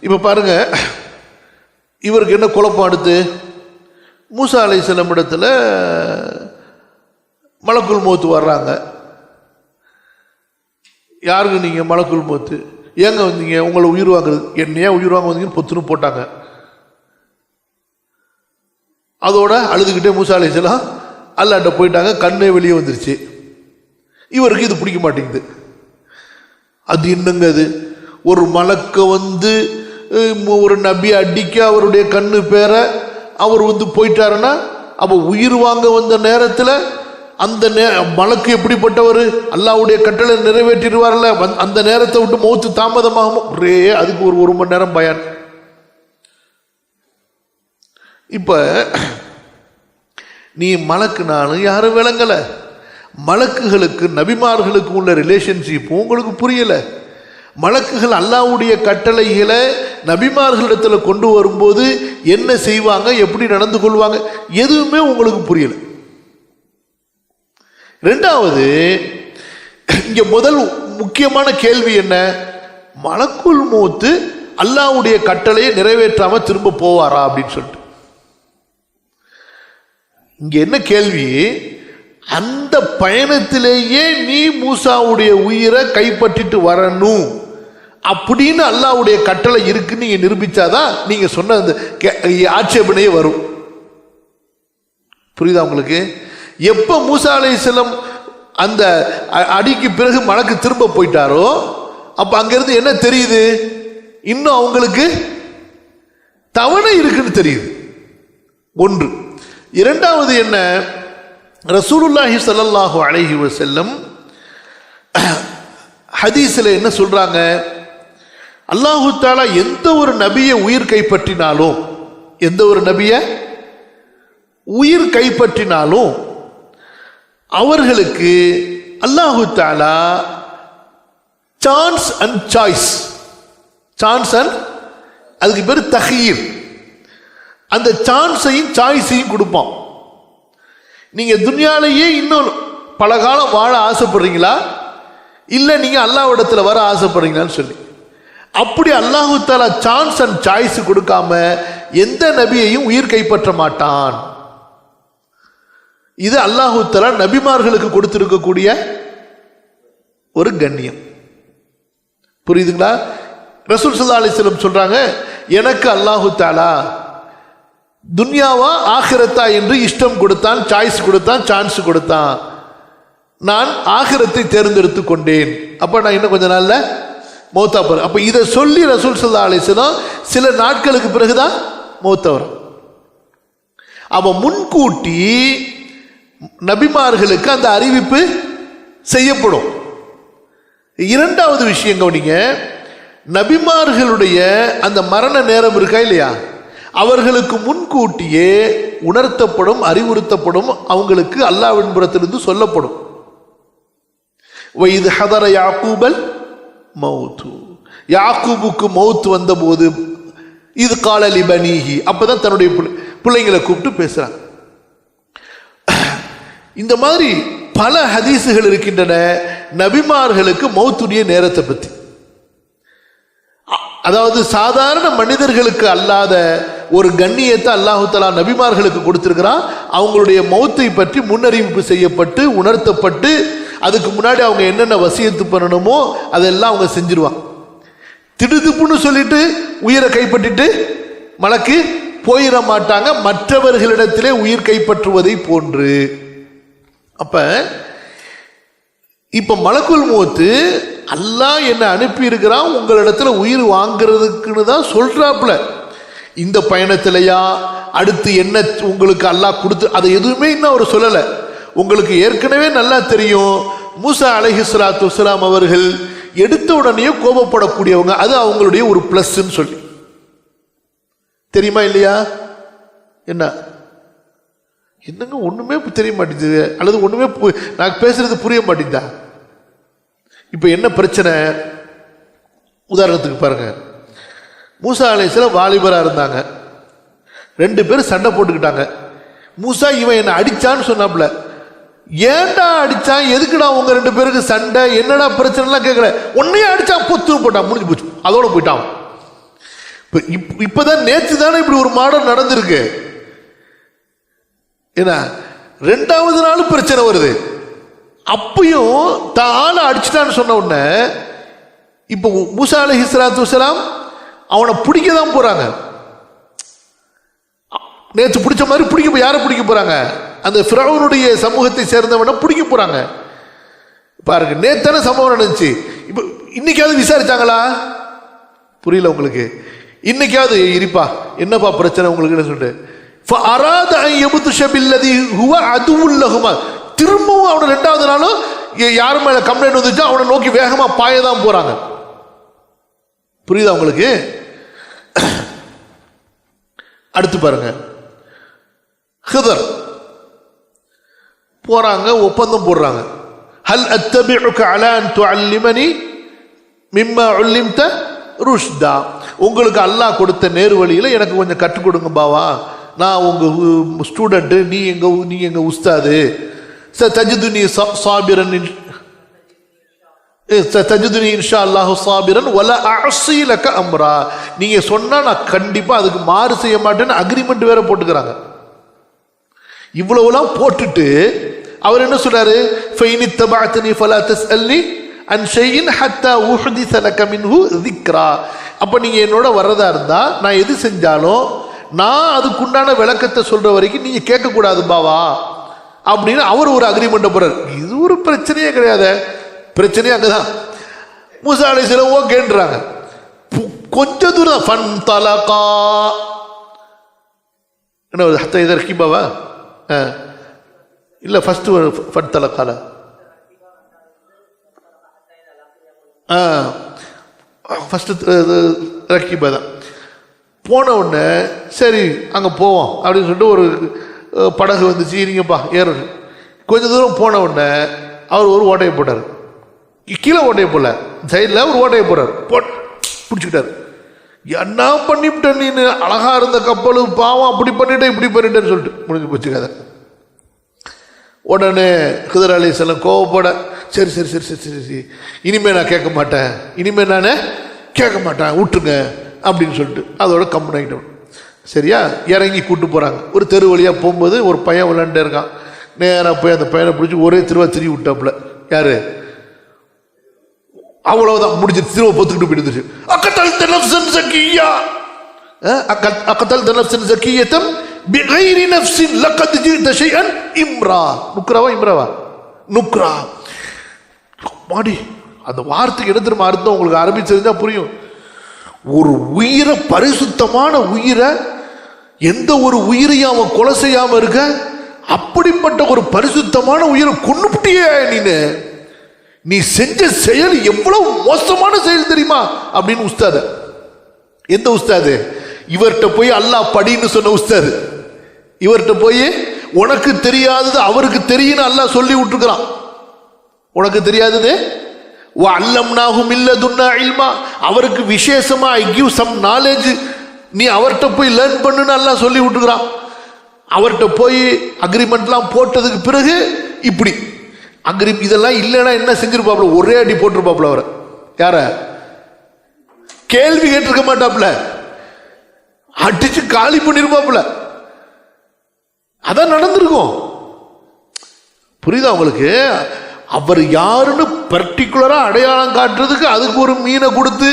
இப்போ பாருங்க. இவருக்கு என்ன குழப்பம் அடுத்து? மூசா அலை செல்லம் இடத்துல மலக்குள் மோத்து வர்றாங்க. யாருக்கு நீங்கள் மலக்குள் மோத்து? ஏங்க வந்தீங்க? உங்களை உயிர் வாங்குறது என்னையா உயிர் வாங்க வந்தீங்கன்னு பொத்துன்னு போட்டாங்க. அதோட அழுதுகிட்டே மூசா அலை செல்லம் அல்லாட்ட போயிட்டாங்க. கண்ணே வெளியே வந்துருச்சு. இவருக்கு இது பிடிக்க மாட்டேங்குது. அது என்னங்க அது? ஒரு மலக்க வந்து ஒரு நபி அடிக்க அவருடைய கண்ணு பேர அவர் வந்து போயிட்டாருன்னா அப்போ உயிர் வாங்க வந்த நேரத்தில் அந்த நே மலக்கு எப்படிப்பட்டவர்? அல்லாவுடைய கட்டளை நிறைவேற்றிடுவார்ல வந்- அந்த நேரத்தை விட்டு மௌத்து தாமதமாகும்? ஒரே அதுக்கு ஒரு ஒரு மணி நேரம் பயான். இப்போ நீ மலக்குனாலும் யாரும் விளங்கலை. மலக்குகளுக்கு நபிமார்களுக்கு உள்ள ரிலேஷன்ஷிப் உங்களுக்கு புரியலை. மலக்குகள் அல்லாவுடைய கட்டளைகளை நபிமார்களிடத்தில் கொண்டு வரும்போது என்ன செய்வாங்க? எப்படி நடந்து கொள்வாங்க? எதுவுமே உங்களுக்கு புரியல. ரெண்டாவது இங்க முதல் முக்கியமான கேள்வி என்ன? மலக்குள் மூத்து அல்லாவுடைய கட்டளையை நிறைவேற்றாம திரும்ப போவாரா அப்படின்னு சொல்லிட்டு. இங்க என்ன கேள்வி? அந்த பயணத்திலேயே நீ மூசாவுடைய உயிரை கைப்பற்றிட்டு வரணும். அப்படின்னு அல்லாவுடைய கட்டளை இருக்குன்னு நீங்க நிரூபிச்சாதான் நீங்க சொன்ன அந்த கே- ஆட்சேபனையே வரும். புரியுதா உங்களுக்கு? எப்ப மூசா அலைஹிஸ்ஸலாம் அந்த அடிக்கு பிறகு மலக்கு திரும்ப போயிட்டாரோ அப்ப அங்கிருந்து என்ன தெரியுது? இன்னும் அவங்களுக்கு தவணை இருக்குன்னு தெரியுது. ஒன்று. இரண்டாவது என்ன? ரசூலுல்லாஹி சல்லாஹூ அலைஹி வஸல்லம் ஹதீஸில் என்ன சொல்கிறாங்க அல்லாஹு தாலா எந்த ஒரு நபியை உயிர் கைப்பற்றினாலும் எந்த ஒரு நபியை? உயிர் கைப்பற்றினாலும் அவர்களுக்கு அல்லாஹு தாலா chance and choice chance and அதுக்கு பேர் தஹீர். அந்த சான்ஸையும் சாய்ஸையும் கொடுப்பான். நீங்கள் துன்யாலேயே இன்னும் பல காலம் வாழ ஆசைப்படுறீங்களா? இல்லை நீங்க அல்லாஹ்விடத்துல வர ஆசைப்படுறீங்களான்னு சொல்லி. அப்படி அல்லாஹு தாலா சான்ஸ் அண்ட் சாய்ஸ் கொடுக்காம எந்த நபியையும் உயிர் கைப்பற்ற மாட்டான். இது அல்லாஹு தாலா நபிமார்களுக்கு கொடுத்திருக்கக்கூடிய ஒரு கண்ணியம். புரியுதுங்களா? ரசூல் சல்லா அலிஸ்லம் சொல்றாங்க எனக்கு அல்லாஹு தாலா துன்யாவா ஆகிரத்தா என்று இஷ்டம் கொடுத்தான் சாய்ஸ் கொடுத்தான் சான்ஸ் கொடுத்தான். நான் ஆகிரத்தை தேர்ந்தெடுத்து கொண்டேன். அப்ப நான் இன்னும் கொஞ்ச நாள்ல மௌத்தா அப்போ இதை சொல்லி ரசூல் சல்லா அலிஸ்லாம் சில நாட்களுக்கு பிறகுதான் மௌத்தவர் வரும். முன்கூட்டி நபிமார்களுக்கு அந்த அறிவிப்பு செய்யப்படும். இரண்டாவது விஷயம் கவனிங்க. நபிமார்களுடைய அந்த மரண நேரம் இருக்கா இல்லையா? அவர்களுக்கு முன்கூட்டியே உணர்த்தப்படும் அறிவுறுத்தப்படும் அவங்களுக்கு அல்லாவின் புறத்திலிருந்து சொல்லப்படும். இது ஹதர யாக்கூபல் மௌத்து. யாக்கூபுக்கு மௌத் வந்தபோது இது கால லிபனீஹி. அப்பதான் தன்னுடைய பிள்ளைங்களை கூப்பிட்டு பேசுறாங்க. இந்த மாதிரி பல ஹதீஸுகள் இருக்கின்றன நபிமார்களுக்கு மௌத்துடைய நேரத்தை பற்றி அதாவது சாதாரண மனிதர்களுக்கு அல்லாத ஒரு கண்ணியத்தை அல்லாஹு தலா நபிமார்களுக்கு கொடுத்திருக்கிறான். அவங்களுடைய மௌத்தை பற்றி முன்னறிவிப்பு செய்யப்பட்டு உணர்த்தப்பட்டு அதுக்கு முன்னாடி அவங்க என்னென்ன வசியத்து பண்ணணுமோ அதெல்லாம் அவங்க செஞ்சிருவாங்க. திடுதுப்புன்னு சொல்லிட்டு உயிரை கைப்பற்றிட்டு மலக்கு போயிட மாட்டாங்க. மற்றவர்களிடத்திலே உயிர் கைப்பற்றுவதை போன்று. அப்ப இப்ப மலக்குள் மூத்து அல்லாஹ் என்ன அனுப்பியிருக்கிறான். உங்களிடத்துல உயிர் வாங்குறதுக்குன்னு தான் சொல்றாப்புல. இந்த பயணத்திலையா? அடுத்து என்ன உங்களுக்கு அல்லாஹ் கொடுத்து அதை எதுவுமே இன்னும் அவர் சொல்லலை. உங்களுக்கு ஏற்கனவே நல்லா தெரியும். மூசா அலைஹி ஸலாத்து அவர்கள் எடுத்த உடனே கோபப்படக்கூடியவங்க. அது அவங்களுடைய ஒரு பிளஸ்ன்னு சொல்லி. தெரியுமா இல்லையா? என்ன? என்னங்க ஒன்றுமே தெரிய மாட்டேங்குது. அல்லது ஒன்றுமே பு- நான் பேசுறது புரிய மாட்டேங்குதா? இப்போ என்ன பிரச்சனை? உதாரணத்துக்கு பாருங்க. மூசா அலைசில வாலிபராக இருந்தாங்க. ரெண்டு பேரும் சண்டை போட்டுக்கிட்டாங்க. மூசா இவன் என்னை அடித்தான்னு சொன்னாப்புல ஏன்டா அடிச்சான் எதுக்குடா உங்க ரெண்டு பேருக்கு சண்டை? என்னடா பிரச்சனைலாம் கேட்கல உன்னையே அடிச்சான் பொத்து போட்டான் முடிஞ்சு போச்சு. அதோட போயிட்டான். இப்போ இப்- இப்பதான் நேற்று தானே இப்படி ஒரு மாடம் நடந்திருக்கு. என்ன? ரெண்டாவது நாள் பிரச்சனை வருது. அப்பயும் தான் ஆளை அடிச்சிட்டான்னு சொன்ன உடனே இப்போ மூசா அலி இஸ்லாத்து வசலாம் அவனை பிடிக்க தான் போறாங்க நேற்று பிடிச்ச மாதிரி பிடிக்க யாரை பிடிக்க போறாங்க? அந்த ஃபிரௌனுடைய சமூகத்தை சேர்ந்தவனை பிடிக்க போகிறாங்க பாருங்க நேத்தான சம்பவம் நடந்துச்சு. இப்போ இன்னைக்காவது விசாரிச்சாங்களா? புரியல உங்களுக்கு. இன்னைக்காவது இருப்பா. என்னப்பா பிரச்சனை உங்களுக்கு சொல்லிட்டு? அராத திரும்பவும் அவனை ரெண்டாவது நாளும் யார் மேல கம்ப்ளைண்ட் வந்துச்சோ அவனை நோக்கி வேகமா பாய தான் போறாங்க. புரியுதா உங்களுக்கு? அடுத்து பாருங்க. ஹிதர். போறாங்க ஒப்பந்தம் போடுறாங்க. ஹல் அத்தபிஉக அலான் துஅல்லிமனி மிம்மா உல்லிம்த ருஷ்தா. உங்களுக்கு அல்லாஹ் கொடுத்த நேரு வழியில் எனக்கு கொஞ்சம் கற்றுக் கொடுங்க பாவா. நான் உங்கள் ஸ்டூடெண்ட்டு நீ எங்கள் நீ எங்கள் உஸ்தாது. ச தஜிதுனி சா- சாபிரன் இன்- தஜிதுனி இன்ஷா அல்லாஹு சாபிரன் வல அசீலக அம்ரா. நீங்க சொன்னா நான் கண்டிப்பா அதுக்கு மாறு செய்ய மாட்டேன்னு அக்ரிமெண்ட் வேற போட்டுக்கிறாங்க. இவ்வளவுலாம் போட்டுட்டு அவர் என்ன சொல்றாரு? ஃபைனி தபாத்தனி ஃபலா தஸ்அல்னி அன் ஷைஇன் ஹத்தா உஹ்திஸ லக மின்ஹு ذிக்ரா அப்ப நீங்க என்னோட வர்றதா இருந்தா நான் எது செஞ்சாலும் நான் அதுக்குண்டான விளக்கத்தை சொல்ற வரைக்கும் நீங்க கேட்கக்கூடாது பாவா. அப்படின்னு அவர் ஒரு அக்ரிமெண்ட் போறாரு. இது ஒரு பிரச்சனையே கிடையாது. பிரச்சனையே அங்கதான். மூசா சில ஓகேன்றாங்க. கொஞ்ச தூரம். ஃபன் தலகா. என்ன வருது? ஹத்த இல்லை ஃபஸ்ட்டு ஃபட் தலக்கால. ஆ. ஃபஸ்ட்டு ரக்கிபா தான். போன உடனே சரி அங்கே போவோம் அப்படின்னு சொல்லிட்டு ஒரு படகு வந்துச்சு இருங்கப்பா ஏறு கொஞ்சம் தூரம் போன உடனே அவர் ஒரு ஓட்டையை போட்டார். கீழே ஓட்டையை போடல. சைடில் ஒரு ஓட்டையை போடுறார் போட் பிடிச்சிக்கிட்டார். என்ன பண்ணிவிட்ட நீ அழகாக இருந்த கப்பல் பாவம் அப்படி பண்ணிட்டேன் இப்படி பண்ணிட்டேன்னு சொல்லிட்டு. முடிஞ்சு போச்சு கதை. உடனே குதிரை அலி செல்லம் கோவப்பட சரி சரி சரி சரி சரி சரி. இனிமே நான் கேட்க மாட்டேன். இனிமேல் நான் கேட்க மாட்டேன். விட்டுருங்க அப்படின்னு சொல்லிட்டு. அதோட கம்பெனி ஆகிட்டோம் சரியா? இறங்கி கூட்டு போகிறாங்க ஒரு தெரு வழியாக போகும்போது ஒரு பையன் விளாண்டே இருக்கான். நேராக போய் அந்த பையனை பிடிச்சி ஒரே திருவா திரி விட்டாப்புல. யார்? அவ்வளவுதான் முடிஞ்சு திரும்ப பொத்துக்கிட்டு போயிடுச்சு அக்கத்தல் தனப்சன் சக்கியா அக்கத்தல் தனப்சன் சக்கியத்தம் பிகைரி நப்சின் லக்கத் ஜீத ஷைஅன் இம்ரா. நுக்ராவா இம்ராவா? நுக்ரா. மாடி அந்த வார்த்தைக்கு என்ன திரும்ப அர்த்தம்? உங்களுக்கு ஆரம்பிச்சிருந்தா புரியும். ஒரு உயிரை பரிசுத்தமான உயிரை எந்த ஒரு உயிரையும் அவன் கொலை செய்யாம இருக்க அப்படிப்பட்ட ஒரு பரிசுத்தமான உயிரை கொன்னுபிட்டியே நீனு. நீ செஞ்ச செயல் எவ்வளவு மோசமான செயல் தெரியுமா? அப்படின்னு உஸ்தாது. எந்த உஸ்தாது? இவர்கிட்ட போய் அல்லாஹ் படின்னு சொன்ன உஸ்தாது. இவர்கிட்ட போய் உனக்கு தெரியாதது அவருக்கு தெரியும்னு அல்லாஹ் சொல்லி விட்டுருக்கிறான். உனக்கு தெரியாதது? அல்லம்னாகும் இல்ல துன்னா இல்மா. அவருக்கு விசேஷமா ஐ கிவ் சம் நாலேஜ் நீ அவர்கிட்ட போய் லேர்ன் பண்ணுன்னு அல்லாஹ் சொல்லி விட்டுக்கிறான் அவர்கிட்ட போய் அக்ரிமெண்ட்லாம் போட்டதுக்கு பிறகு இப்படி. அக்ரிப் இதெல்லாம் இல்லைன்னா என்ன செஞ்சிருப்பாப்ல ஒரே அடி போட்டிருப்பாப்ல அவரை. யார? கேள்வி கேட்டிருக்க மாட்டாப்ல அடிச்சு காலி பண்ணிருப்பாப்ல அதான் நடந்திருக்கும். புரியுதா உங்களுக்கு? அவர் யாருன்னு பர்டிகுலரா அடையாளம் காட்டுறதுக்கு அதுக்கு ஒரு மீனை கொடுத்து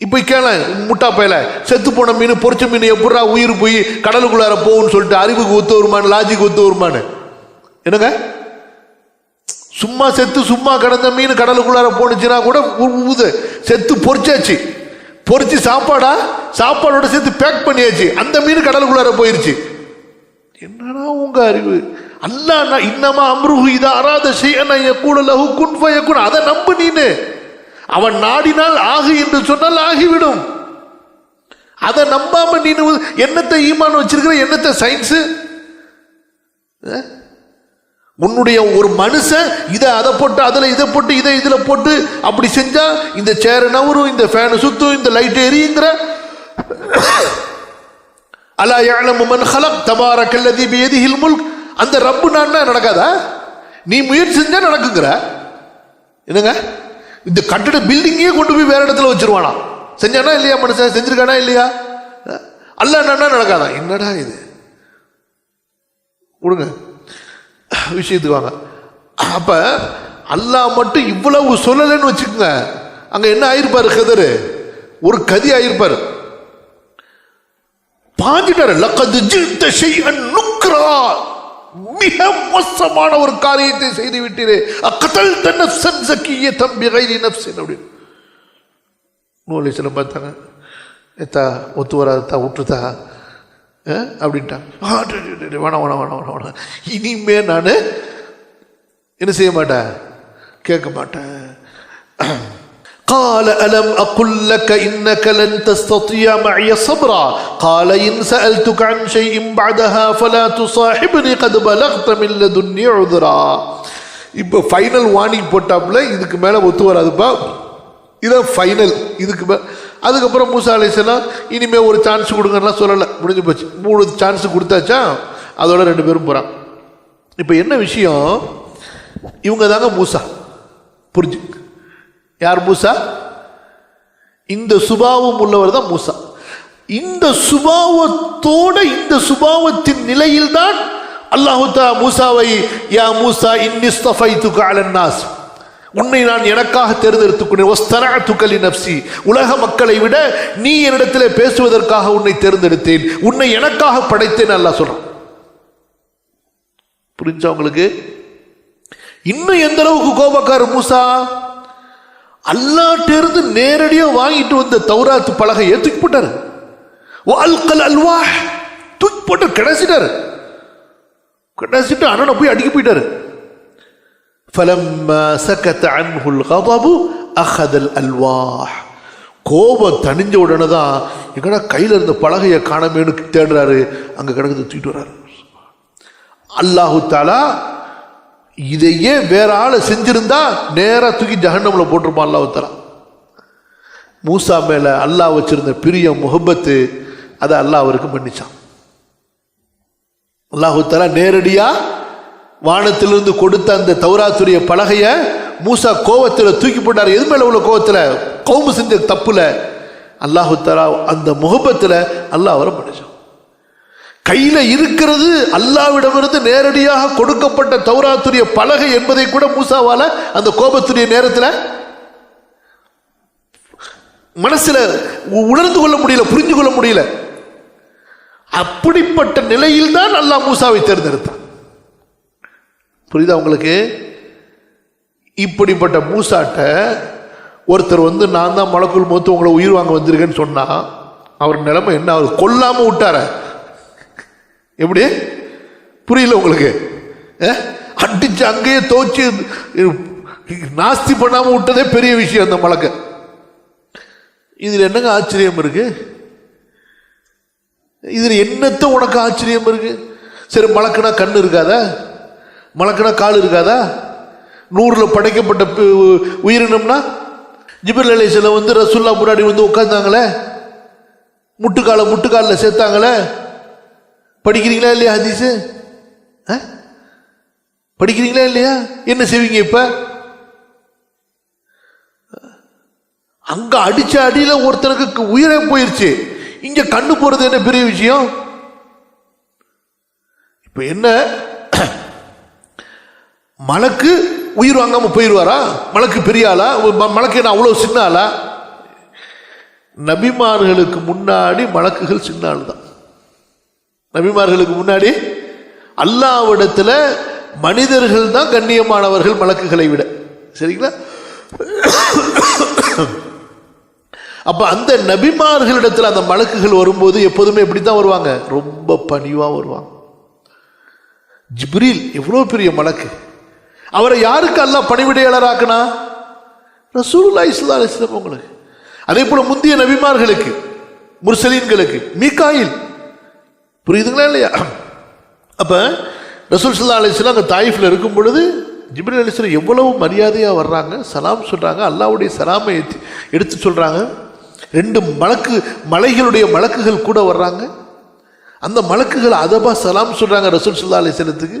இப்போ கேள முட்டா பயல செத்து போன மீன் பொரிச்ச மீன் எப்படா உயிர் போய் கடலுக்குள்ளார போகும்னு சொல்லிட்டு அறிவுக்கு ஒத்து வருமானு லாஜிக்கு ஒத்து வருமானு என்னங்க? சும்மா செத்து சும்மா கிடந்த மீன் கடலுக்குள்ளார போனுச்சுன்னா கூட ஊது. செத்து பொறிச்சாச்சு. பொறிச்சு சாப்பாடா? சாப்பாடோட சேர்த்து பேக் பண்ணியாச்சு. அந்த மீன் கடலுக்குள்ளார போயிருச்சு. என்னடா உங்க அறிவு? அல்லா இன்னமா அம்ருஹு இதா அராத ஷைஅன் கூட லஹு குன் ஃபயகுன். அதை நம்பு நீனு. அவன் நாடினால் ஆகு என்று சொன்னால் ஆகிவிடும். அதை நம்பாம நீனு என்னத்தை ஈமான் வச்சிருக்கிற? என்னத்தை சயின்ஸு உன்னுடைய ஒரு மனுஷன் இதை அதை போட்டு அதில் இதை போட்டு இதை இதில் போட்டு அப்படி செஞ்சா இந்த சேர் நவரும் இந்த ஃபேனு சுத்தும் இந்த லைட் எரியுங்கிற. அலா யாழமு மன் ஹலக் தபாரக்கல்லதி பியதிஹில் முல்க். அந்த ரப்பு நான் நடக்காதா? நீ முயற்சி செஞ்சா நடக்குங்கிற. என்னங்க? இந்த கட்டட பில்டிங்கே கொண்டு போய் வேற இடத்துல வச்சிருவானா? செஞ்சானா இல்லையா மனுஷன்? செஞ்சிருக்கானா இல்லையா? அல்ல என்னன்னா நடக்காதா? என்னடா இது? கொடுங்க விஷயத்துக்கு வாங்க அப்ப அல்லாஹ் மட்டும் இவ்வளவு சொல்லலைன்னு வச்சுக்கோங்க. அங்க என்ன ஆயிருப்பாரு கதரு? ஒரு கதி ஆயிருப்பாரு. பாஞ்சிட்டாரு. லக்கது ஜித்த ஷைஅன் நுக்ரா. மிக மோசமான ஒரு காரியத்தை செய்து விட்டீரே. அக்கத்தல் தன்ன சன் சக்கிய தம்பி கைதி நப்சின் அப்படின்னு நூலிசில் பார்த்தாங்க. ஏத்தா ஒத்து வராதா விட்டுருதா அஹ், அப்படின்ட்டாங்க ஆ, டே, டே, டே, டே, வேணாம் வேணாம் வேணாம் வேணாம் வேணாம் இனிமே நான் என்ன செய்ய மாட்டேன் கேட்க மாட்டேன் قال ألم أقل لك إنك لن تستطيع معي صبرا قال إن سألتك عن شيء بعدها فلا تصاحبني قد بلغت من لدني عذرا இப்போ ஃபைனல் வார்னிங் போட்டாப்புல இதுக்கு மேலே ஒத்து வராதுப்பா இதான் ஃபைனல் இதுக்கு மே அதுக்கப்புறம் மூசா அலிஸ்லாம் இனிமேல் ஒரு சான்ஸ் கொடுங்கலாம் சொல்லலை. முடிஞ்சு போச்சு. மூணு சான்ஸ் கொடுத்தாச்சா? அதோட ரெண்டு பேரும் போகிறான் இப்போ என்ன விஷயம்? இவங்க தாங்க மூசா. புரிஞ்சு? யார் மூசா? இந்த சுபாவம் உள்ளவர் தான் மூசா. இந்த சுபாவத்தோட இந்த சுபாவத்தின் நிலையில்தான் அல்லாஹு மூசாவை யா மூசா இன்னிஸ்தஃபை அலன் நாஸ். உன்னை நான் எனக்காக தேர்ந்தெடுத்துக் துக்கலி நப்சி உலக மக்களை விட நீ என்னிடத்தில் பேசுவதற்காக உன்னை தேர்ந்தெடுத்தேன். உன்னை எனக்காக படைத்தேன் அல்லாஹ் சொல்றான் புரிஞ்சா உங்களுக்கு? இன்னும் எந்த அளவுக்கு கோபக்காரர் மூசா? அல்லாட்டிருந்து நேரடியாக வாங்கிட்டு வந்த தௌராத்து பலகையை தூக்கி போட்டாரு? அல்கல் அல்வா தூக்கி போட்டு கிடைச்சிட்டாரு. கிடைச்சிட்டு அண்ணனை போய் அடிக்க போயிட்டாரு. ஃபலம்மா சகத் அன்ஹுல் கதபு அஹதல் அல்வாஹ் கோபம் தணிஞ்ச உடனே தான் எங்கடா கையில் இருந்த பலகையை காணமேனு தேடுறாரு. அங்கே கிடக்குது தூக்கிட்டு வர்றாரு. அல்லாஹு தாலா இதையே வேற ஆளை செஞ்சுருந்தா நேராக தூக்கி ஜஹன்னமில் போட்டிருப்பான் அல்லாஹு தாலா மூசா மேலே அல்லாஹ் வச்சிருந்த பிரிய முகப்பத்து அதை அல்லாஹ் அவருக்கு மன்னிச்சான். அல்லாஹு தாலா நேரடியாக வானத்திலிருந்து கொடுத்த அந்த தௌராத்துடைய பலகைய மூசா கோவத்தில் தூக்கி போட்டார். எது மேலே உள்ள கோவத்தில்? கவுமு செஞ்ச தப்புல. அல்லாஹு தாலா அந்த முகப்பத்தில் அல்லாஹ் அவரை மன்னிச்சான் கையில் இருக்கிறது அல்லாவிடமிருந்து நேரடியாக கொடுக்கப்பட்ட தௌராத்துடைய பலகை என்பதை கூட மூசாவால் அந்த கோபத்துடைய நேரத்தில் மனசில் உணர்ந்து கொள்ள முடியல புரிந்து கொள்ள முடியல. அப்படிப்பட்ட நிலையில் தான் அல்லாஹ் மூசாவை தேர்ந்தெடுத்தான். புரியுதா உங்களுக்கு? இப்படிப்பட்ட மூசாட்ட ஒருத்தர் வந்து நான் தான் மலக்குள் மூத்து உங்களை உயிர் வாங்க வந்திருக்கேன்னு சொன்னால் அவர் நிலைமை என்ன? அவர் கொல்லாம விட்டார? எப்படி? புரியல உங்களுக்கு. அடிச்சு அங்கேயே தோச்சு நாஸ்தி பண்ணாமல் விட்டதே பெரிய விஷயம் அந்த மலக்க. இதில் என்னங்க ஆச்சரியம் இருக்கு? இதில் என்னத்த உனக்கு ஆச்சரியம் இருக்கு? சரி மலக்குனா கண் இருக்காதா? மலக்குனா கால் இருக்காதா? நூறில் படைக்கப்பட்ட உயிரினம்னா ஜிபர் அலைசில வந்து ரசுல்லா முன்னாடி வந்து உட்காந்தாங்களே முட்டுக்கால முட்டுக்காலில் சேர்த்தாங்களே? படிக்கிறீங்களா இல்லையா ஹதீஸு? ஆ? படிக்கிறீங்களா இல்லையா? என்ன செய்வீங்க இப்போ? அங்கே அடித்த அடியில் ஒருத்தனுக்கு உயிரே போயிருச்சு. இங்கே கண்ணு போகிறது என்ன பெரிய விஷயம்? இப்போ என்ன? மலக்கு உயிர் வாங்காமல் போயிடுவாரா மலக்கு பெரிய ஆளா? ம- மலக்கு என்ன அவ்வளோ சின்ன ஆளா? நபிமார்களுக்கு முன்னாடி மலக்குகள் சின்ன ஆள் தான் நபிமார்களுக்கு முன்னாடி அல்லாவிடத்தில் மனிதர்கள் தான் கண்ணியமானவர்கள் மலக்குகளை விட. சரிங்களா? அப்போ அந்த நபிமார்களிடத்தில் அந்த மலக்குகள் வரும்போது எப்போதுமே எப்படி தான் வருவாங்க? ரொம்ப பணிவாக வருவாங்க. ஜிப்ரீல் எவ்வளோ பெரிய மலக்கு? அவரை யாருக்கு அல்ல பணிவிடையாளராக்குனா? ரசூலுல்லாஹி இஸ்லா இஸ்லாம் உங்களுக்கு அதே போல முந்திய நபிமார்களுக்கு முர்சலீன்களுக்கு மீக்காயில். புரியுதுங்களா இல்லையா? அப்போ ரசூல் சல்லா அலிஸ்லாம் அந்த தாயிஃபில் இருக்கும் பொழுது ஜிபின் அலிஸ்லாம் எவ்வளவு மரியாதையாக வர்றாங்க? சலாம் சொல்கிறாங்க அல்லாவுடைய சலாமை எடுத்து சொல்கிறாங்க ரெண்டு மலக்கு மலைகளுடைய மலக்குகள் கூட வர்றாங்க. அந்த மலக்குகள் அதபா சலாம் சொல்கிறாங்க ரசூல் சல்லா அலிஸ்லத்துக்கு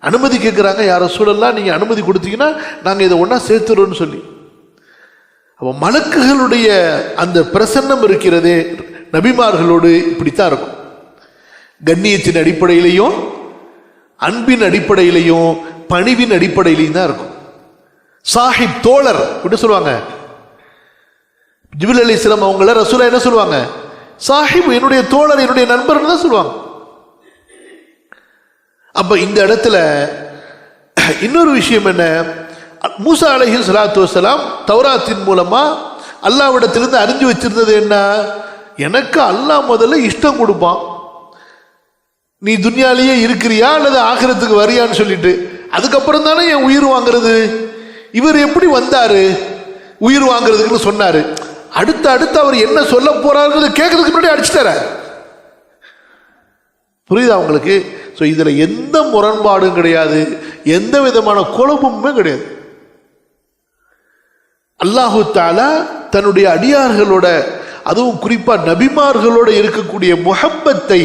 அனுமதி கேட்குறாங்க யார் ரசூலெல்லாம் நீங்கள் அனுமதி கொடுத்தீங்கன்னா நாங்கள் இதை ஒன்றா சேர்த்துறோம்னு சொல்லி. அப்போ மலக்குகளுடைய அந்த பிரசன்னம் இருக்கிறதே நபிமார்களோடு இப்படித்தான் இருக்கும். கண்ணியத்தின் அடிப்படையிலையும் அன்பின் அடிப்படையிலையும் பணிவின் அடிப்படையிலையும் தான் இருக்கும். சாஹிப் தோழர் அப்படின்னு சொல்லுவாங்க. ஜிபில் அலி இஸ்லாம் அவங்கள ரசூலா என்ன சொல்லுவாங்க? சாஹிப் என்னுடைய தோழர் என்னுடைய நண்பர்னு தான் சொல்லுவாங்க. அப்போ இந்த இடத்துல இன்னொரு விஷயம் என்ன? மூசா அலஹி சலாத்து வஸலாம் தௌராத்தின் மூலமாக அல்லாவிடத்திலிருந்து அறிஞ்சு வச்சிருந்தது என்ன? எனக்கு அல்லாஹ் முதல்ல இஷ்டம் கொடுப்பான். நீ துன்யாலேயே இருக்கிறியா அல்லது ஆகிறதுக்கு வரியான்னு சொல்லிட்டு. அதுக்கப்புறம் தானே என் உயிர் வாங்குறது? இவர் எப்படி வந்தார்? உயிர் வாங்குறதுக்குன்னு சொன்னார். அடுத்து அடுத்து அவர் என்ன சொல்ல போறாருங்கிறத கேட்கறதுக்கு முன்னாடி அடிச்சுட்டார. புரியுதா உங்களுக்கு? ஸோ இதில் எந்த முரண்பாடும் கிடையாது. எந்த விதமான குழப்பமுமே கிடையாது. அல்லாஹு தாலா தன்னுடைய அடியார்களோட அதுவும் குறிப்பாக நபிமார்களோட இருக்கக்கூடிய முகப்பத்தை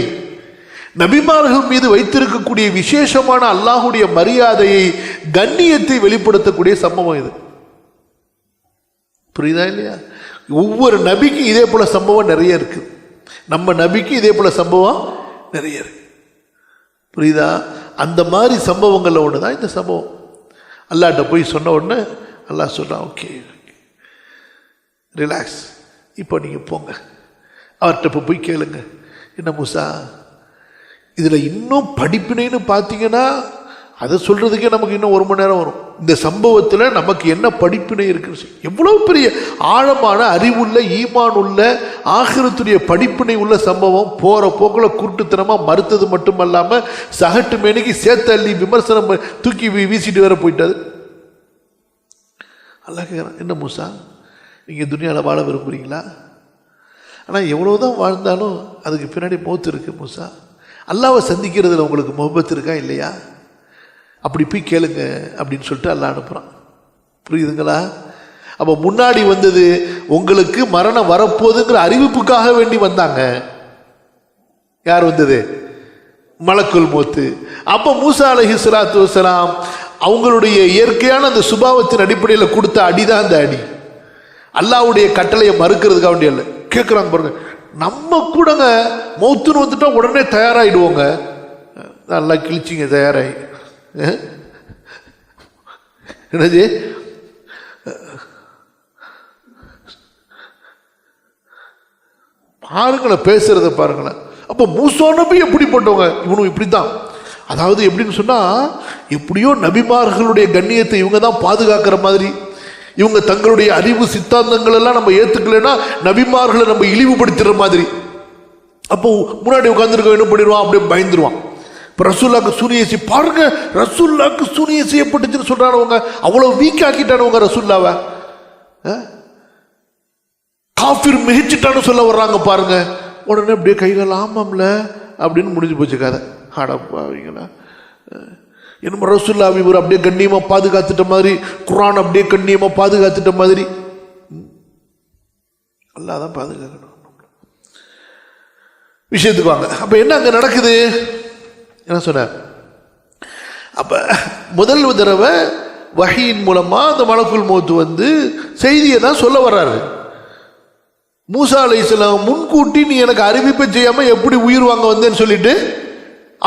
நபிமார்கள் மீது வைத்திருக்கக்கூடிய விசேஷமான அல்லாஹுடைய மரியாதையை கண்ணியத்தை வெளிப்படுத்தக்கூடிய சம்பவம் இது. புரியுதா இல்லையா? ஒவ்வொரு நபிக்கும் இதே போல சம்பவம் நிறைய இருக்குது நம்ம நபிக்கு இதே போல சம்பவம் நிறைய இருக்கு. புரியுதா? அந்த மாதிரி சம்பவங்களில் ஒன்று தான் இந்த சம்பவம். அல்லாட்ட போய் சொன்ன உடனே அல்லா சொல்கிறான் ஓகே ரிலாக்ஸ் இப்போ நீங்கள் போங்க. அவர்கிட்ட இப்போ போய் கேளுங்க. என்ன மூசா இதில் இன்னும் படிப்பினைன்னு பார்த்தீங்கன்னா அதை சொல்கிறதுக்கே நமக்கு இன்னும் ஒரு மணி நேரம் வரும். இந்த சம்பவத்தில் நமக்கு என்ன படிப்பினை இருக்குன்னு சொல்லி. எவ்வளோ பெரிய ஆழமான அறிவுள்ள ஈமான் உள்ள ஆகிரத்துடைய படிப்பினை உள்ள சம்பவம். போகிற போக்கில் குருட்டுத்தனமாக மறுத்தது மட்டுமல்லாமல் சகட்டு மேனிக்கு சேத்தள்ளி விமர்சனம் தூக்கி வீசிட்டு வேற போயிட்டாரு. அல்லாஹ் கேட்குறான் என்ன மூசா? நீங்கள் துணியாவில் வாழ விரும்புகிறீங்களா ஆனால் எவ்வளோ தான் வாழ்ந்தாலும் அதுக்கு பின்னாடி மௌத்து இருக்குது மூசா. அல்லாவை சந்திக்கிறதுல உங்களுக்கு முகபத்து இருக்கா இல்லையா? அப்படி போய் கேளுங்க அப்படின்னு சொல்லிட்டு அல்லாஹ் அனுப்புகிறான் புரியுதுங்களா? அப்போ முன்னாடி வந்தது உங்களுக்கு மரணம் வரப்போகுதுங்கிற அறிவிப்புக்காக வேண்டி வந்தாங்க. யார் வந்தது? மலக்குல் மூத்து. அப்போ மூசா அலஹி சலாத்து வசலாம் அவங்களுடைய இயற்கையான அந்த சுபாவத்தின் அடிப்படையில் கொடுத்த அடிதான் அந்த அடி. அல்லாவுடைய கட்டளையை மறுக்கிறதுக்காக வேண்டிய இல்லை கேட்குறாங்க பாருங்க. நம்ம கூடங்க மௌத்துன்னு வந்துட்டா உடனே தயாராகிடுவோங்க நல்லா கிழிச்சிங்க தயாராகி என்னது? பாருங்களேன் பேசுறத பாருங்களேன். அப்போ மூசா நபி எப்படிப்பட்டவங்க இவனும் இப்படி தான் அதாவது எப்படின்னு சொன்னால் எப்படியோ நபிமார்களுடைய கண்ணியத்தை இவங்க தான் பாதுகாக்கிற மாதிரி. இவங்க தங்களுடைய அறிவு சித்தாந்தங்கள் எல்லாம் நம்ம ஏற்றுக்கலைன்னா நபிமார்களை நம்ம இழிவுபடுத்துகிற மாதிரி. அப்போ முன்னாடி உட்காந்துருக்க என்ன பண்ணிடுவான்? அப்படியே பயந்துருவான். இப்போ ரசூல்லாக்கு சூனியசி பாருங்க ரசூல்லாக்கு சூனிய செய்யப்பட்டுச்சுன்னு சொல்றானவங்க அவ்வளோ வீக் ஆக்கிட்டானவங்க ரசூல்லாவை காஃபிர் மிகிச்சிட்டான்னு சொல்ல வர்றாங்க பாருங்க. உடனே அப்படியே கைகள் ஆமாம்ல அப்படின்னு முடிஞ்சு போச்சு கதை. அடப்பாவீங்களா என்னமோ ரசூல்லாவி இவர் அப்படியே கண்ணியமாக பாதுகாத்துட்ட மாதிரி குரான் அப்படியே கண்ணியமாக பாதுகாத்துட்ட மாதிரி. அல்லாஹ் பாதுகாக்கணும். விஷயத்துக்கு வாங்க. அப்போ என்ன அங்கே நடக்குது? என்ன சொன்னார்? அப்போ முதல் தடவை வகையின் மூலமாக அந்த மலக்குள் மோத்து வந்து செய்தியை தான் சொல்ல வர்றாரு. மூசா அலைஹிஸ்ஸலாம் முன்கூட்டி நீ எனக்கு அறிவிப்பை செய்யாமல் எப்படி உயிர் வாங்க வந்தேன்னு சொல்லிட்டு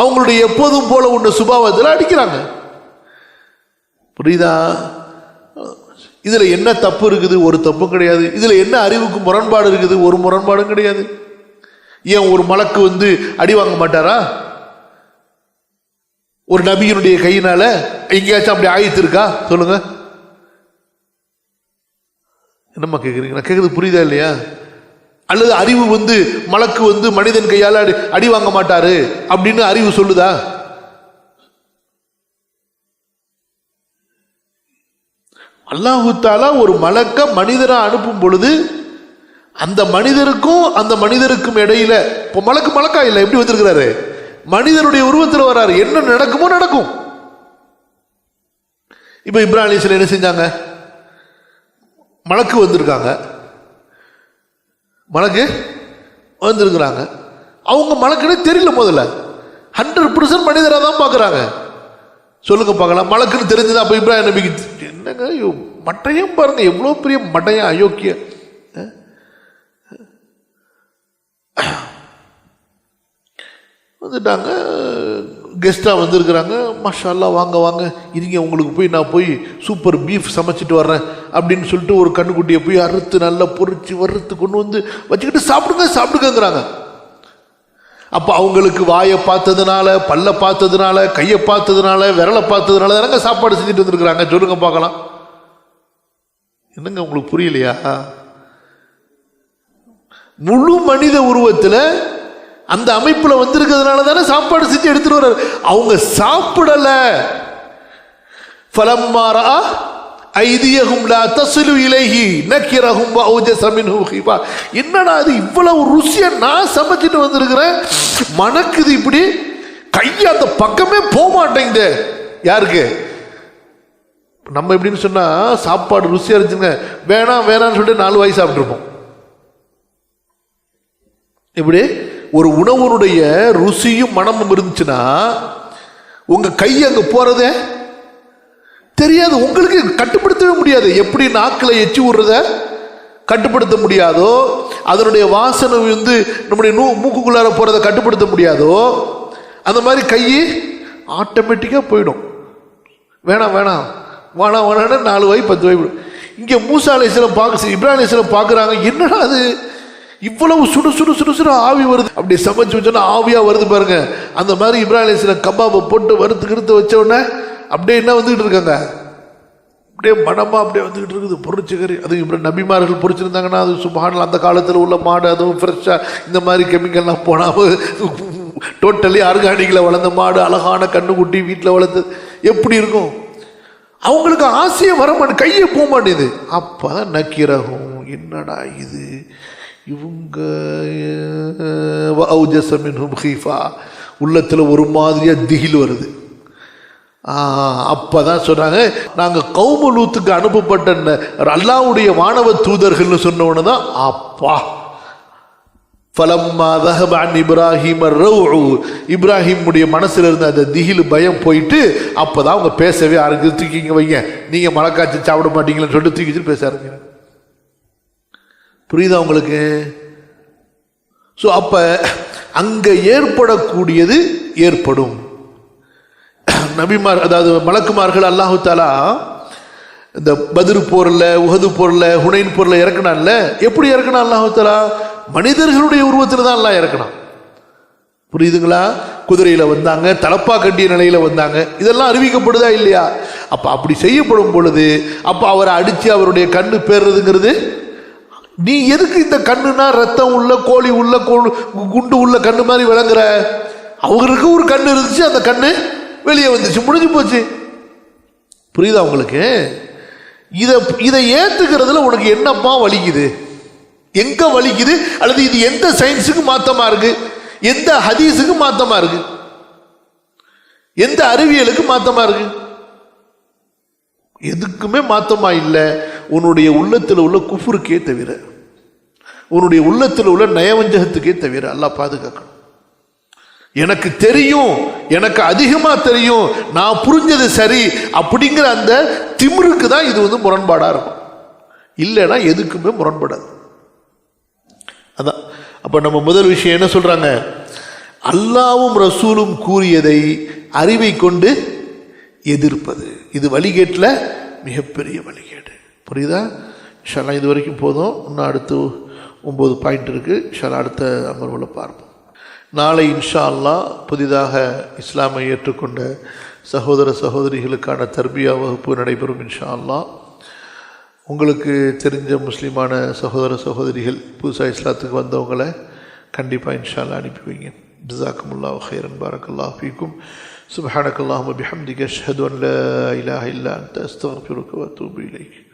அவங்களுடைய எப்போதும் போல உன்ன சுபாவத்தில் அடிக்கிறாங்க. புரியுதா? இதில் என்ன தப்பு இருக்குது? ஒரு தப்பும் கிடையாது. இதில் என்ன அறிவுக்கு முரண்பாடு இருக்குது? ஒரு முரண்பாடும் கிடையாது. ஏன் ஒரு மலக்கு வந்து அடி வாங்க மாட்டாரா? ஒரு நபியினுடைய கையினால எங்கேயாச்சும் அப்படி ஆயத்து இருக்கா சொல்லுங்க. என்னம்மா கேட்குறீங்க நான் கேட்குறது புரியுதா இல்லையா? அல்லது அறிவு வந்து மலக்கு வந்து மனிதன் கையால் அடி அடி வாங்க மாட்டாரு அப்படின்னு அறிவு சொல்லுதா? அல்லாஹு ஒரு மலக்க மனிதரை அனுப்பும் பொழுது அந்த மனிதருக்கும் அந்த மனிதருக்கும் இடையில இப்போ மலக்கு மலக்கா இல்லை? எப்படி வந்திருக்கிறாரு? மனிதனுடைய உருவத்தில் வராரு. என்ன நடக்குமோ நடக்கும். இப்போ இப்ராஹிம் அலிஸ்லாம் என்ன செஞ்சாங்க? மலக்கு வந்திருக்காங்க. மலக்கு வந்திருக்கிறாங்க. அவங்க மலக்குன்னு தெரியல முதல்ல. ஹண்ட்ரட் பர்சன்ட் மனிதராக தான் பார்க்குறாங்க சொல்லுங்க பார்க்கலாம். மலக்குன்னு தெரிஞ்சது? அப்போ இப்ராஹிம் நபிக்கு என்னங்க ஐயோ மட்டையும் பாருங்க எவ்வளோ பெரிய மட்டையா அயோக்கிய. வந்துட்டாங்க. கெஸ்ட்டாக வந்திருக்கிறாங்க. மாஷா வாங்க வாங்க. இருங்க உங்களுக்கு போய் நான் போய் சூப்பர் பீஃப் சமைச்சிட்டு வர்றேன். அப்படின்னு சொல்லிட்டு ஒரு கண்ணுக்குட்டியை போய் அறுத்து நல்லா பொறிச்சு வறுத்து கொண்டு வந்து வச்சுக்கிட்டு சாப்பிடுங்க சாப்பிடுங்கங்கிறாங்க. அப்போ அவங்களுக்கு வாயை பார்த்ததுனால பல்ல பார்த்ததுனால கையை பார்த்ததுனால விரலை பார்த்ததுனால தானங்க சாப்பாடு செஞ்சுட்டு வந்துருக்குறாங்க. சொல்லுங்க பார்க்கலாம். என்னங்க உங்களுக்கு புரியலையா? முழு மனித உருவத்தில் அந்த அமைப்பில் வந்திருக்கிறதுனால தானே சாப்பாடு செஞ்சு எடுத்துட்டு வர்றாரு. அவங்க சாப்பிடல. ஃபலம்மாரா ஐதியகும் லா தஸ்லு இலைஹி நக்கிரஹும் வஅௌஜஸ ஹிபா என்னடா இது இவ்வளவு ருசியை நான் சமைச்சிட்டு வந்திருக்கிறேன்? மணக்குது இப்படி. கை அந்த பக்கமே போக மாட்டேங்குது. யாருக்கு? நம்ம எப்படின்னு சொன்னா சாப்பாடு ருசியா இருந்துச்சுங்க. வேணாம் வேணாம்னு சொல்லிட்டு நாலு வாய் சாப்பிட்டுருப்போம். எப்படி? ஒரு உணவுனுடைய ருசியும் மனமும் இருந்துச்சுன்னா உங்க கை அங்க போறதே? தெரியாது. உங்களுக்கு கட்டுப்படுத்தவே முடியாது. எப்படி நாக்கில் எச்சி விடுறத கட்டுப்படுத்த முடியாதோ அதனுடைய வாசனை வந்து நம்முடைய நூ மூக்குக்குள்ளார போகிறத கட்டுப்படுத்த முடியாதோ அந்த மாதிரி கை ஆட்டோமேட்டிக்காக போயிடும். வேணாம் வேணாம். வேணாம் வேணாம்னு நாலு வாய் பத்து வாய் இங்கே மூசா அலிஸ்லம் பார்க்க இப்ராஹிம் அலிஸ்லம் பார்க்குறாங்க என்னடா அது? இவ்வளவு சுடு சுடு சுடு சுடு ஆவி வருது. அப்படி சமைச்சு வச்சோன்னா ஆவியாக வருது பாருங்க. அந்த மாதிரி இப்ராஹிம் அலிஸ்லம் கபாபை போட்டு வறுத்து கிறுத்து வச்ச உடனே அப்படியே என்ன வந்துக்கிட்டு இருக்காங்க? அப்படியே மனமாக அப்படியே வந்துக்கிட்டு இருக்குது. பொறிச்சுக்கறி அது இப்படி நபிமார்கள் பொறிச்சிருந்தாங்கன்னா அது சுபானில் அந்த காலத்தில் உள்ள மாடு அதுவும் ஃப்ரெஷ்ஷாக இந்த மாதிரி கெமிக்கல்லாம் போனால் டோட்டலி ஆர்கானிக்கில் வளர்ந்த மாடு அழகான கண்ணுக்குட்டி வீட்டில் வளர்த்து எப்படி இருக்கும்? அவங்களுக்கு ஆசையே வர மாட்டேன் கையை போக மாட்டேது அப்போ தான் நக்கீரகம். என்னடா இது? இவங்க அவுஜசமின் ஹீஃபா. உள்ளத்தில் ஒரு மாதிரியாக திகில் வருது. அப்போ தான் சொன்னாங்க நாங்கள் கௌமலூத்துக்கு அனுப்பப்பட்ட ந- அல்லாவுடைய வானவ தூதர்கள்னு சொன்ன தான் அப்பா. ஃபலம்மா தஹபான் இப்ராஹிம் ரவு இப்ராஹிமுடைய மனசில் இருந்த அந்த திகில் பயம் போயிட்டு அப்பதான் அவங்க பேசவே ஆரம்பிச்சு தூக்கிங்க வைங்க. நீங்கள் மழைக்காய்ச்சி சாப்பிட மாட்டீங்களேன்னு சொல்லிட்டு தூக்கி பேச ஆரம்பிங்க புரியுதா உங்களுக்கு? ஸோ அப்போ அங்கே ஏற்படக்கூடியது ஏற்படும். நபிமார் அதாவது மலக்குமார்கள் அல்லாஹு தாலா இந்த பதிரு போரில் உகது போரில் ஹுனைன் போரில் இறக்கினான்ல எப்படி இறக்கணும் அல்லாஹு தாலா மனிதர்களுடைய உருவத்தில் தான் எல்லாம் இறக்கணும் புரியுதுங்களா? குதிரையில் வந்தாங்க தலப்பா கட்டிய நிலையில் வந்தாங்க. இதெல்லாம் அறிவிக்கப்படுதா இல்லையா? அப்போ அப்படி செய்யப்படும் பொழுது அப்போ அவரை அடித்து அவருடைய கண்ணு பேர்றதுங்கிறது நீ எதுக்கு இந்த கண்ணுனா ரத்தம் உள்ள கோழி உள்ள கோ- குண்டு உள்ள கண்ணு மாதிரி விளங்குற? அவருக்கு ஒரு கண்ணு இருந்துச்சு அந்த கண்ணு வெளியே வந்துச்சு முடிஞ்சு போச்சு. புரியுதா உங்களுக்கு? இதை இதை ஏற்றுக்கிறதுல உனக்கு என்னப்பா வலிக்குது? எங்கே வலிக்குது? அல்லது இது எந்த சயின்ஸுக்கு மாற்றமாக இருக்கு? எந்த ஹதீஸுக்கு மாற்றமாக இருக்கு? எந்த அறிவியலுக்கு மாற்றமாக இருக்கு? எதுக்குமே மாற்றமாக இல்லை. உன்னுடைய உள்ளத்தில் உள்ள குஃபுருக்கே தவிர உன்னுடைய உள்ளத்தில் உள்ள நயவஞ்சகத்துக்கே தவிர அல்லாஹ் பாதுகாக்கணும். எனக்கு தெரியும் எனக்கு அதிகமாக தெரியும் நான் புரிஞ்சது சரி அப்படிங்கிற அந்த திமிருக்கு தான் இது வந்து முரண்பாடாக இருக்கும். இல்லைன்னா எதுக்குமே முரண்படாது. அதான். அப்போ நம்ம முதல் விஷயம் என்ன சொல்றாங்க? அல்லாவும் ரசூலும் கூறியதை அறிவை கொண்டு எதிர்ப்பது. இது வழிகேட்டில் மிகப்பெரிய வழி. புரியுதா? ஷலா இது வரைக்கும் போதும். இன்னும் அடுத்து ஒம்பது பாயிண்ட் இருக்குது ஷலா அடுத்த அமர்வில் பார்ப்போம். நாளை இன்ஷா அல்லாஹ் புதிதாக இஸ்லாமை ஏற்றுக்கொண்ட சகோதர சகோதரிகளுக்கான தர்பியா வகுப்பு நடைபெறும் இன்ஷா அல்லாஹ் உங்களுக்கு தெரிஞ்ச முஸ்லீமான சகோதர சகோதரிகள் புதுசாக இஸ்லாத்துக்கு வந்தவங்களை கண்டிப்பாக இன்ஷால்லா அனுப்பி வைங்க. ஜிசாக்குமுல்லா ஹைரன் பாரக்கல்லா ஃபீக்கும். சுபஹானக்கல்லாஹு பிஹம்திக. அஷ்ஹது அன் லா இலாஹ இல்லா அன்த. அஸ்தக்ஃபிருக்க வ